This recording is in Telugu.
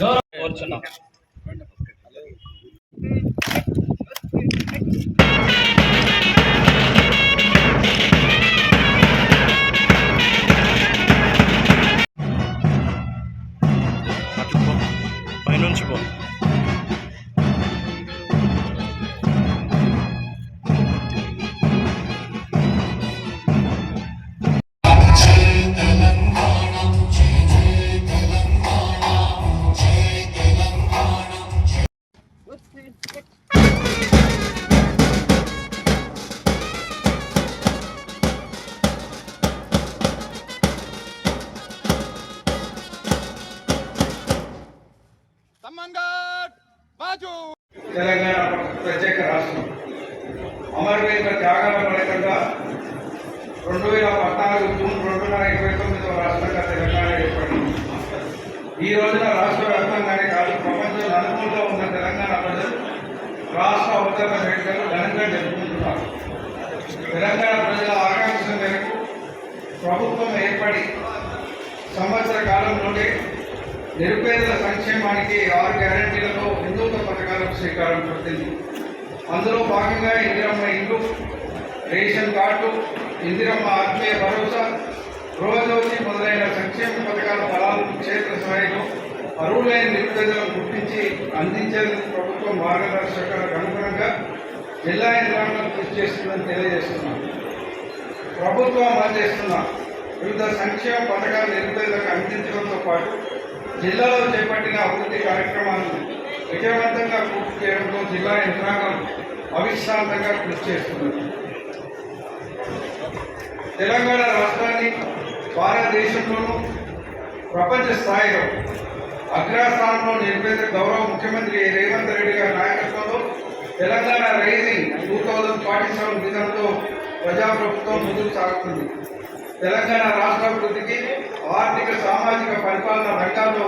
గౌరవ బాజు. తెలంగాణ ప్రత్యేక రాష్ట్రం. అమరవీరుల త్యాగాల ఫలితంగా రెండు వేల పద్నాలుగు జూన్ రెండు వేల ఇరవై తొమ్మిదవ రాష్ట్రంగా తెలంగాణ ఏర్పడింది. ఈ రోజున రాష్ట్ర వ్యాప్తంగానే కాదు ప్రపంచం నలుమూలలో ఉన్న తెలంగాణ ప్రజలు రాష్ట్ర అవతరణ వేడుకలు ఘనంగా జరుపుకుంటున్నారు. తెలంగాణ ప్రజల ఆకాంక్ష మేరకు ప్రభుత్వం ఏర్పడి సంవత్సర కాలంలోనే నిరుపేదల సంక్షేమానికి ఆరు గ్యారంటీలతో హిందుత్వ పథకాలకు శ్రీకారం చుట్టింది. అందులో భాగంగా ఇందిరమ్మ ఇల్లు రేషన్ కార్డు ఇందిరమ్మ ఆత్మీయ భరోసా గృహజ్యోతి మొదలైన సంక్షేమ పథకాల ఫలాలు క్షేత్ర స్థాయిలో అర్హులైన నిరుపేదలను గుర్తించి అందించేందుకు ప్రభుత్వం మార్గదర్శకాలకు అనుగుణంగా జిల్లా యంత్రాంగం కృషి చేస్తుందని తెలియజేస్తున్నాం. ప్రభుత్వం అమలు చేస్తున్న వివిధ సంక్షేమ పథకాలు నిరుపేదలకు అందించడంతో పాటు జిల్లాలో చేపట్టిన అభివృద్ధి కార్యక్రమాలను విజయవంతంగా పూర్తి చేయడంలో జిల్లా యంత్రాంగం అవిశ్రాంతంగా కృషి చేస్తున్నది తెలంగాణ రాష్ట్రాన్ని భారతదేశంలోనూ ప్రపంచ స్థాయిలో అగ్రస్థానంలో నిలిపేందుకు గౌరవ ముఖ్యమంత్రి రేవంత్ రెడ్డి గారి నాయకత్వంలో Telangana rising two thousand forty seven విజన్తో ప్రజాప్రభుత్వం ముందుకు సాగుతుంది. తెలంగాణ రాష్ట్ర అభివృద్ధికి ఆర్థిక సామాజిక పరిపాలన రంగాల్లో